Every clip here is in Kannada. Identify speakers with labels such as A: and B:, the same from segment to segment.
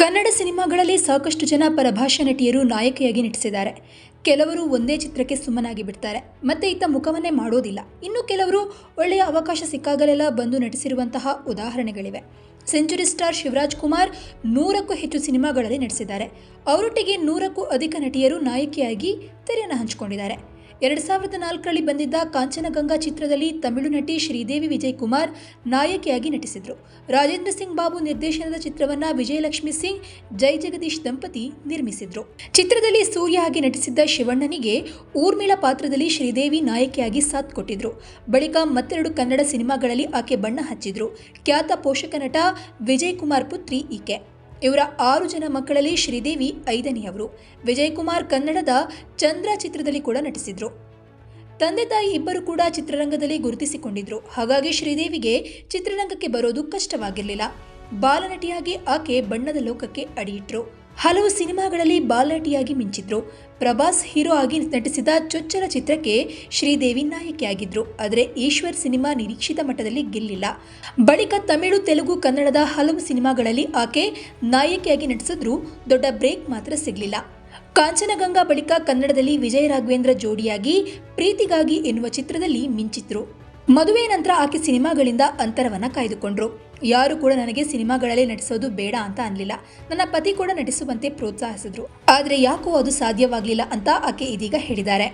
A: ಕನ್ನಡ ಸಿನಿಮಾಗಳಲ್ಲಿ ಸಾಕಷ್ಟು ಜನ ಪರಭಾಷಾ ನಟಿಯರು ನಾಯಕಿಯಾಗಿ ನಟಿಸಿದ್ದಾರೆ. ಕೆಲವರು ಒಂದೇ ಚಿತ್ರಕ್ಕೆ ಸುಮ್ಮನಾಗಿ ಬಿಡ್ತಾರೆ. ಮತ್ತೆ ಇತ್ತ ಮುಖವನ್ನೇ ಮಾಡೋದಿಲ್ಲ. ಇನ್ನು ಕೆಲವರು ಒಳ್ಳೆಯ ಅವಕಾಶ ಸಿಕ್ಕಾಗಲೆಲ್ಲ ಬಂದು ನಟಿಸಿರುವಂತಹ ಉದಾಹರಣೆಗಳಿವೆ. ಸೆಂಚುರಿ ಸ್ಟಾರ್ ಶಿವರಾಜ್ ಕುಮಾರ್ ನೂರಕ್ಕೂ ಹೆಚ್ಚು ಸಿನಿಮಾಗಳಲ್ಲಿ ನಟಿಸಿದ್ದಾರೆ. ಅವರೊಟ್ಟಿಗೆ ನೂರಕ್ಕೂ ಅಧಿಕ ನಟಿಯರು ನಾಯಕಿಯಾಗಿ ತೆರೆಯನ್ನು ಹಂಚಿಕೊಂಡಿದ್ದಾರೆ. ಎರಡು ಸಾವಿರದ ನಾಲ್ಕರಲ್ಲಿ ಬಂದಿದ್ದ ಕಾಂಚನಗಂಗಾ ಚಿತ್ರದಲ್ಲಿ ತಮಿಳು ನಟಿ ಶ್ರೀದೇವಿ ವಿಜಯ್ ಕುಮಾರ್ ನಾಯಕಿಯಾಗಿ ನಟಿಸಿದರು. ರಾಜೇಂದ್ರ ಸಿಂಗ್ ಬಾಬು ನಿರ್ದೇಶನದ ಚಿತ್ರವನ್ನ ವಿಜಯಲಕ್ಷ್ಮಿ ಸಿಂಗ್, ಜೈ ಜಗದೀಶ್ ದಂಪತಿ ನಿರ್ಮಿಸಿದ್ರು. ಚಿತ್ರದಲ್ಲಿ ಸೂರ್ಯ ಆಗಿ ನಟಿಸಿದ್ದ ಶಿವಣ್ಣನಿಗೆ ಊರ್ಮಿಳ ಪಾತ್ರದಲ್ಲಿ ಶ್ರೀದೇವಿ ನಾಯಕಿಯಾಗಿ ಸಾಥ್ ಕೊಟ್ಟಿದ್ರು. ಬಳಿಕ ಮತ್ತೆರಡು ಕನ್ನಡ ಸಿನಿಮಾಗಳಲ್ಲಿ ಆಕೆ ಬಣ್ಣ ಹಚ್ಚಿದ್ರು. ಖ್ಯಾತ ಪೋಷಕ ನಟ ವಿಜಯ್ ಕುಮಾರ್ ಪುತ್ರಿ ಈಕೆ. ಇವರ ಆರು ಜನ ಮಕ್ಕಳಲ್ಲಿ ಶ್ರೀದೇವಿ ಐದನೆಯವರು. ವಿಜಯಕುಮಾರ್ ಕನ್ನಡದ ಚಂದ್ರ ಚಿತ್ರದಲ್ಲಿ ಕೂಡ ನಟಿಸಿದ್ರು. ತಂದೆ ತಾಯಿ ಇಬ್ಬರು ಕೂಡ ಚಿತ್ರರಂಗದಲ್ಲಿ ಗುರುತಿಸಿಕೊಂಡಿದ್ರು. ಹಾಗಾಗಿ ಶ್ರೀದೇವಿಗೆ ಚಿತ್ರರಂಗಕ್ಕೆ ಬರೋದು ಕಷ್ಟವಾಗಿರಲಿಲ್ಲ. ಬಾಲನಟಿಯಾಗಿ ಆಕೆ ಬಣ್ಣದ ಲೋಕಕ್ಕೆ ಅಡಿಯಿಟ್ರು. ಹಲವು ಸಿನಿಮಾಗಳಲ್ಲಿ ಬಾಲನಟಿಯಾಗಿ ಮಿಂಚಿದ್ರು. ಪ್ರಭಾಸ್ ಹೀರೋ ಆಗಿ ನಟಿಸಿದ ಚೊಚ್ಚಲ ಚಿತ್ರಕ್ಕೆ ಶ್ರೀದೇವಿ ನಾಯಕಿಯಾಗಿದ್ರು ಆದರೆ ಈಶ್ವರ್ ಸಿನಿಮಾ ನಿರೀಕ್ಷಿತ ಮಟ್ಟದಲ್ಲಿ ಗೆಲ್ಲಿಲ್ಲ. ಬಳಿಕ ತಮಿಳು, ತೆಲುಗು, ಕನ್ನಡದ ಹಲವು ಸಿನಿಮಾಗಳಲ್ಲಿ ಆಕೆ ನಾಯಕಿಯಾಗಿ ನಟಿಸಿದ್ರು ದೊಡ್ಡ ಬ್ರೇಕ್ ಮಾತ್ರ ಸಿಗಲಿಲ್ಲ. ಕಾಂಚನಗಂಗಾ ಬಳಿಕ ಕನ್ನಡದಲ್ಲಿ ವಿಜಯ ರಾಘವೇಂದ್ರ ಜೋಡಿಯಾಗಿ ಪ್ರೀತಿಗಾಗಿ ಎನ್ನುವ ಚಿತ್ರದಲ್ಲಿ ಮಿಂಚಿದ್ರು. ಮದುವೆ ನಂತರ ಆಕೆ ಸಿನಿಮಾಗಳಿಂದ ಅಂತರವನ್ನು ಕಾಯ್ದುಕೊಂಡ್ರು. ಯಾರು ಕೂಡ ನನಗೆ ಸಿನಿಮಾಗಳಲ್ಲಿ ನಟಿಸೋದು ಬೇಡ ಅಂತ ಅನ್ಲಿಲ್ಲ. ನನ್ನ ಪತಿ ಕೂಡ ನಟಿಸುವಂತೆ ಪ್ರೋತ್ಸಾಹಿಸಿದ್ರು. ಆದರೆ ಯಾಕೋ ಅದು ಸಾಧ್ಯವಾಗಲಿಲ್ಲ ಅಂತ ಆಕೆ ಇದೀಗ ಹೇಳಿದ್ದಾರೆ.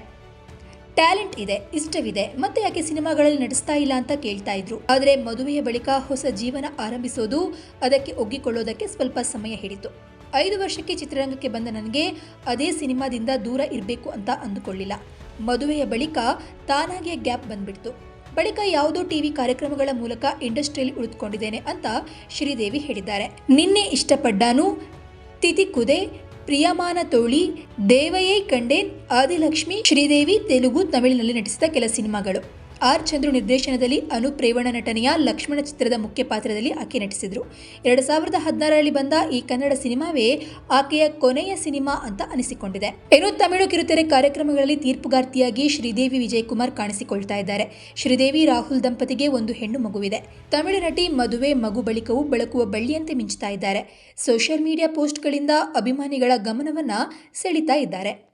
A: ಟ್ಯಾಲೆಂಟ್ ಇದೆ, ಇಷ್ಟವಿದೆ, ಮತ್ತೆ ಯಾಕೆ ಸಿನಿಮಾಗಳಲ್ಲಿ ನಟಿಸ್ತಾ ಇಲ್ಲ ಅಂತ ಕೇಳ್ತಾ ಇದ್ರು. ಆದರೆ ಮದುವೆಯ ಬಳಿಕ ಹೊಸ ಜೀವನ ಆರಂಭಿಸೋದು, ಅದಕ್ಕೆ ಒಗ್ಗಿಕೊಳ್ಳೋದಕ್ಕೆ ಸ್ವಲ್ಪ ಸಮಯ ಹಿಡಿತು. ಐದು ವರ್ಷಕ್ಕೆ ಚಿತ್ರರಂಗಕ್ಕೆ ಬಂದ ನನಗೆ ಅದೇ ಸಿನಿಮಾದಿಂದ ದೂರ ಇರಬೇಕು ಅಂತ ಅಂದುಕೊಳ್ಳಿಲ್ಲ. ಮದುವೆಯ ಬಳಿಕ ತಾನಾಗಿಯೇ ಗ್ಯಾಪ್ ಬಂದ್ಬಿಡ್ತು. ಬಳಿಕ ಯಾವುದೋ ಟಿವಿ ಕಾರ್ಯಕ್ರಮಗಳ ಮೂಲಕ ಇಂಡಸ್ಟ್ರಿಯಲ್ಲಿ ಉಳಿದುಕೊಂಡಿದ್ದೇನೆ ಅಂತ ಶ್ರೀದೇವಿ ಹೇಳಿದ್ದಾರೆ. ನಿನ್ನೆ ಇಷ್ಟಪಡ್ಡಾನು ತಿತಿಕುದೆ ಪ್ರಿಯಮಾನ ತೋಳಿ, ದೇವಯೇ ಕಂಡೇನ್, ಆದಿಲಕ್ಷ್ಮಿ, ಶ್ರೀದೇವಿ, ತೆಲುಗು, ತಮಿಳಿನಲ್ಲಿ ನಟಿಸಿದ ಕೆಲ ಸಿನಿಮಾಗಳು. ಆರ್ ಚಂದ್ರು ನಿರ್ದೇಶನದಲ್ಲಿ ಅನೂಪ್ ರೇವಣ್ಣ ನಟನೆಯ ಲಕ್ಷ್ಮಣ ಚಿತ್ರದ ಮುಖ್ಯ ಪಾತ್ರದಲ್ಲಿ ಆಕೆ ನಟಿಸಿದರು. ಎರಡು ಸಾವಿರದ ಹದಿನಾರರಲ್ಲಿ ಬಂದ ಈ ಕನ್ನಡ ಸಿನಿಮಾವೇ ಆಕೆಯ ಕೊನೆಯ ಸಿನಿಮಾ ಅಂತ ಅನಿಸಿಕೊಂಡಿದೆ. ಇನ್ನು ತಮಿಳು ಕಿರುತೆರೆ ಕಾರ್ಯಕ್ರಮಗಳಲ್ಲಿ ತೀರ್ಪುಗಾರ್ತಿಯಾಗಿ ಶ್ರೀದೇವಿ ವಿಜಯ್ ಕುಮಾರ್ ಕಾಣಿಸಿಕೊಳ್ತಾ ಇದ್ದಾರೆ. ಶ್ರೀದೇವಿ ರಾಹುಲ್ ದಂಪತಿಗೆ ಒಂದು ಹೆಣ್ಣು ಮಗುವಿದೆ. ತಮಿಳು ನಟಿ ಮದುವೆ ಮಗು ಬಳಿಕವೂ ಬೆಳಕುವ ಬಳ್ಳಿಯಂತೆ ಮಿಂಚುತ್ತಾ ಇದ್ದಾರೆ. ಸೋಷಿಯಲ್ ಮೀಡಿಯಾ ಪೋಸ್ಟ್ಗಳಿಂದ ಅಭಿಮಾನಿಗಳ ಗಮನವನ್ನ ಸೆಳೀತಾ ಇದ್ದಾರೆ.